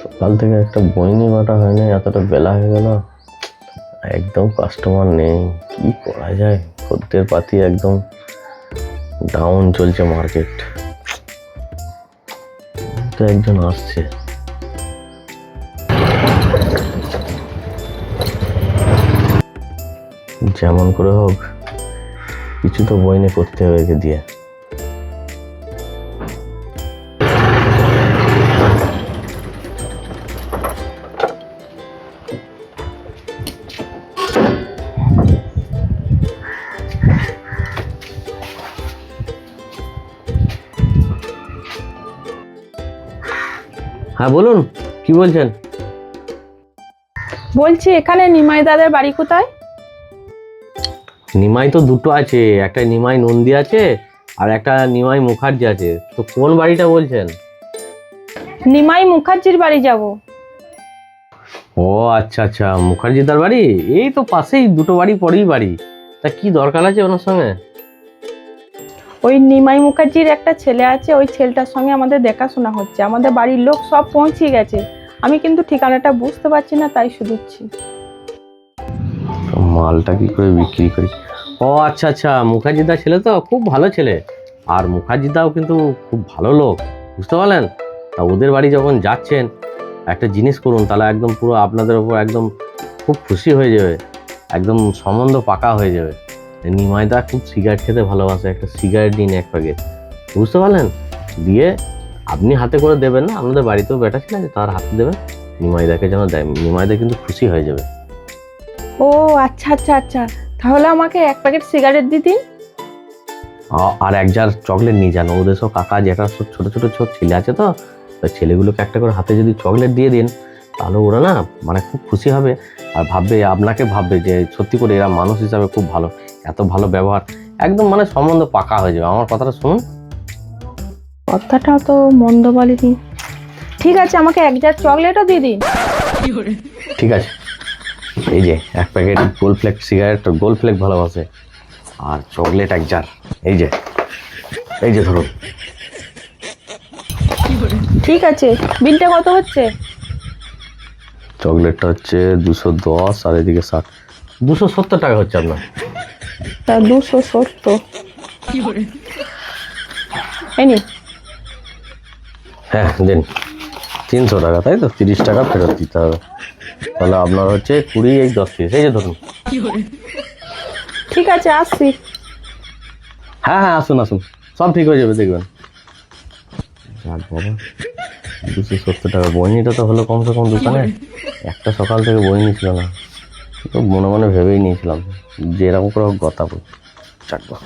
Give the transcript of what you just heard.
সকাল থেকে একটা বইনি বাটা হয়নি, এতটা বেলা হয়ে গেল। একদম কাস্টমার নেই, কি করা যায়? খদ্দের পাতি একদম ডাউন চলছে মার্কেট তো একজন আসছে। যেমন করে হোক, কিছু তো বইনে করতে হবে দিয়ে। হ্যাঁ বলুন কি বলছেন? বলছি এখানে নিমাই দাদের বাড়ি কোথায়? নিমাই তো দুটো আছে একটা নিমাই নন্দী আছে আর একটা নিমাই মুখার্জি আছে। তো কোন বাড়িটা বলছেন? নিমাই মুখার্জির বাড়ি যাব। ও আচ্ছা আচ্ছা মুখার্জিদার বাড়ি? এই তো পাশেই দুটো বাড়ি পরেই বাড়ি। তা কি দরকার আছে ওনার সঙ্গে? ওই নিমাই মুখার্জির একটা ছেলে আছে, ওই ছেলেটার সঙ্গে আমাদের দেখাশোনা হচ্ছে। আমাদের বাড়ির লোক সব পৌঁছে গেছে। আমি কিন্তু ঠিকানাটা বুঝতে পারছি না, তাই শুধুচ্ছি। মালটা কি করে বিক্রি করি? ও আচ্ছা আচ্ছা মুখার্জিদা ছেলে তো, খুব ভালো ছেলে। আর মুখার্জিদাও কিন্তু খুব ভালো লোক, বুঝতে পারলেন? তা ওদের বাড়ি যখন যাচ্ছেন, একটা জিনিস করুন, তাহলে একদম পুরো আপনাদের ওপর একদম খুব খুশি হয়ে যাবে। একদম সম্বন্ধ পাকা হয়ে যাবে। নিমাইদা খুব সিগারেট খেতে ভালোবাসে একটা সিগারেট নিন এক প্যাকেট বুঝতে পারলেন? দিয়ে আপনি হাতে করে দেবেন না আপনাদের বাড়িতেও বেটা ছিল যে তার হাতে দেবেন নিমাইদাকে যেন দেয়। নিমাইদা কিন্তু খুশি হয়ে যাবে। ও আচ্ছা আচ্ছা আচ্ছা। তাহলে আমাকে এক প্যাকেট সিগারেট দিদিন আ- আর এক জার চকলেট নিয়ে যান। ওদের সব কাকা যেটা সব ছোটো ছোটো ছোট ছেলে আছে তো? ওই ছেলেগুলোকে একটা করে হাতে যদি চকলেট দিয়ে দিন তাহলে ওরা না মানে খুব খুশি হবে। আর ভাববে আপনাকে ভাববে যে সত্যি করে এরা মানুষ হিসাবে খুব ভালো। এত ভালো ব্যবহার একদম মানে সম্বন্ধ পাকা হয়ে যাবে। আমার কথাটা শুনুন। কথাটা তো মন্দ বলিনি। ঠিক আছে আমাকে এক জার চকলেটও দিয়ে দিন। ঠিক আছে। এই যে এক প্যাকেট গোল ফ্লেক সিগারেট গোল ফ্লেক ভালোবাসে। আর চকলেট এক জার এই যে এই যে ধরুন। ঠিক আছে বিলটা কত হচ্ছে? চকলেটটা হচ্ছে দুশো দশ আর এদিকে ষাট দুশো সত্তর টাকা হচ্ছে আপনার। তা দুশো সত্তর। এই। হ্যাঁ দিন। তিনশো টাকা তাই তো? তিরিশ টাকা ফেরত দিতে হবে। তাহলে আপনার হচ্ছে কুড়ি এই দশ পিস। এই যে ধরুন। ঠিক আছে আসছি। হ্যাঁ হ্যাঁ আসুন আসুন। সব ঠিক হয়ে যাবে দেখবেন। যাক বাবা দুশো সত্তর টাকা। বইনিটা তো হলো কমসে কম দোকানে। একটা সকাল থেকে বই ছিল না। মনে মনে ভেবেই নিয়েছিলাম যে এরকম করে হোক গতাবো। চাকবা